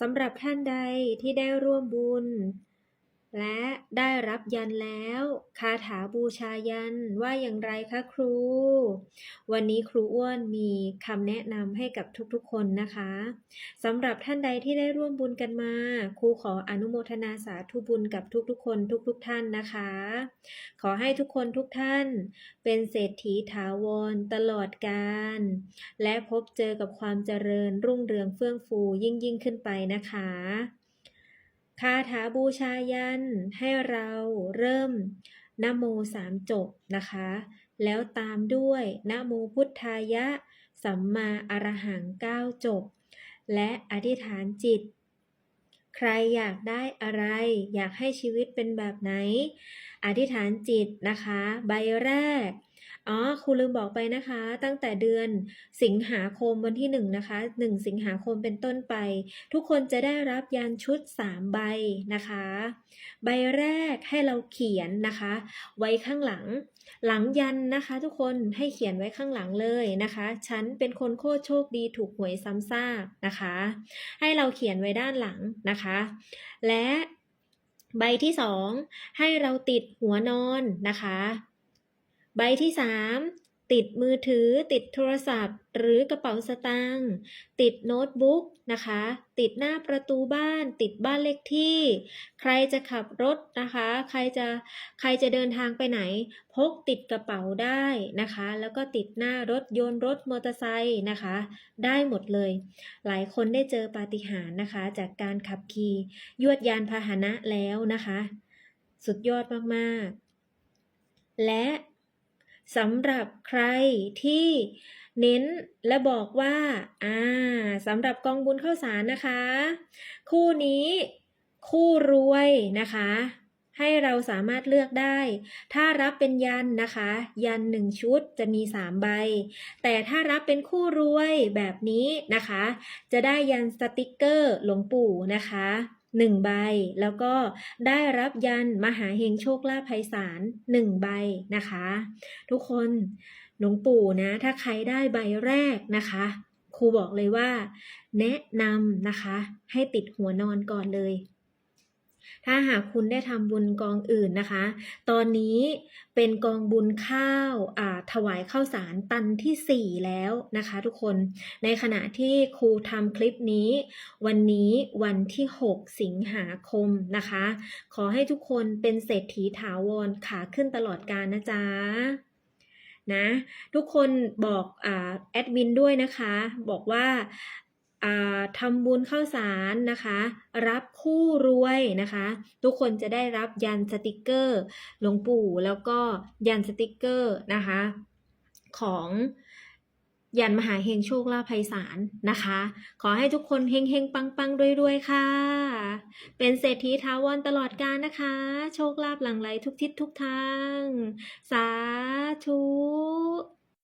สำหรับท่านใดที่ได้ร่วมบุญ และได้รับยันแล้ว คาถาบูชายันว่าอย่างไรคะครู วันนี้ครูอ้วนมีคำแนะนำให้กับทุกๆคนนะคะสำหรับท่านใดที่ได้ร่วมบุญกันมา ครูขออนุโมทนาสาธุบุญกับทุกๆคนทุกๆท่านนะคะ ขอให้ทุกคนทุกท่าน เป็นเศรษฐีถาวรตลอดกาลและพบเจอกับความเจริญรุ่งเรืองเฟื่องฟูยิ่งยิ่งขึ้นไปนะคะ คาถาบูชายันให้เราเริ่มนโมสามจบนะคะ แล้วตามด้วยนโมพุทธายะ สัมมาอรหังเก้าจบ และอธิษฐานจิต ใครอยากได้อะไร อยากให้ชีวิตเป็นแบบไหน อธิษฐานจิตนะคะ ใบแรก อ๋อครูลืมบอกไปนะคะ ตั้งแต่เดือนสิงหาคมวันที่หนึ่งนะคะหนึ่งสิงหาคมเป็นต้นไป ทุกคนจะได้รับยันชุด 3 ใบนะคะ ใบแรกให้เราเขียนนะคะ ไว้ข้างหลัง หลังยันนะคะทุกคนให้เขียนไว้ข้างหลังเลยนะคะ ฉันเป็นคนโคตรโชคดีถูกหวยซ้ำซากนะคะ ให้เราเขียนไว้ด้านหลังนะคะ และใบที่สองให้เราติดหัวนอนนะคะ ใบที่สามติดมือถือ ติดโทรศัพท์ หรือกระเป๋าสตางค์ติดโน้ตบุ๊กนะคะ ติดหน้าประตูบ้าน ติดบ้านเลขที่ ใครจะขับรถนะคะ ใครจะใครจะเดินทางไปไหน พกติดกระเป๋าได้นะคะ แล้วก็ติดหน้ารถยนต์รถมอเตอร์ไซค์นะคะ ได้หมดเลย หลายคนได้เจอปาฏิหาริย์นะคะ จากการขับขี่ยวดยานพาหนะแล้วนะคะ สุดยอดมากๆ และ สำหรับใครที่เน้นและบอกว่าอ่าสำหรับกองบุญข้าวสารนะคะ คู่นี้คู่รวยนะคะ ให้เราสามารถเลือกได้ ถ้ารับเป็นยันนะคะ ยันหนึ่งชุดจะมี3ใบ แต่ถ้ารับเป็นคู่รวยแบบนี้นะคะ จะได้ยันสติกเกอร์หลวงปู่นะคะ หนึ่งใบ แล้วก็ได้รับยันมหาเฮงโชคลาภไพศาลหนึ่งใบนะคะ ทุกคนหลวงปู่นะ ถ้าใครได้ใบแรกนะคะครูบอกเลยว่า แนะนำนะคะ ให้ติดหัวนอนก่อนเลย ถ้าหากคุณได้ทำบุญกองอื่นนะคะ ตอนนี้เป็นกองบุญข้าวอ่าถวายข้าวสารตันที่ 4 แล้วนะคะทุกคน ในขณะที่ครูทำคลิปนี้ วันนี้วันที่ 6 สิงหาคมนะคะ ขอให้ทุกคนเป็นเศรษฐีถาวรขาขึ้นตลอดกาลนะจ๊ะนะทุกคนบอกอ่าแอดมินด้วยนะคะ บอกว่า ทำบุญเข้าสารนะคะ รับคู่รวยนะคะ ทุกคนจะได้รับยันสติกเกอร์หลวงปู่แล้วก็ยันสติกเกอร์นะคะ ของยันมหาเฮงโชคลาภไพศาลนะคะ ขอให้ทุกคนเฮงเฮงปังปังรวยรวยๆค่ะ เป็นเศรษฐีทาวรตลอดกาลนะคะ โชคลาภหลั่งไหลทุกทิศทุกทาง สาธุ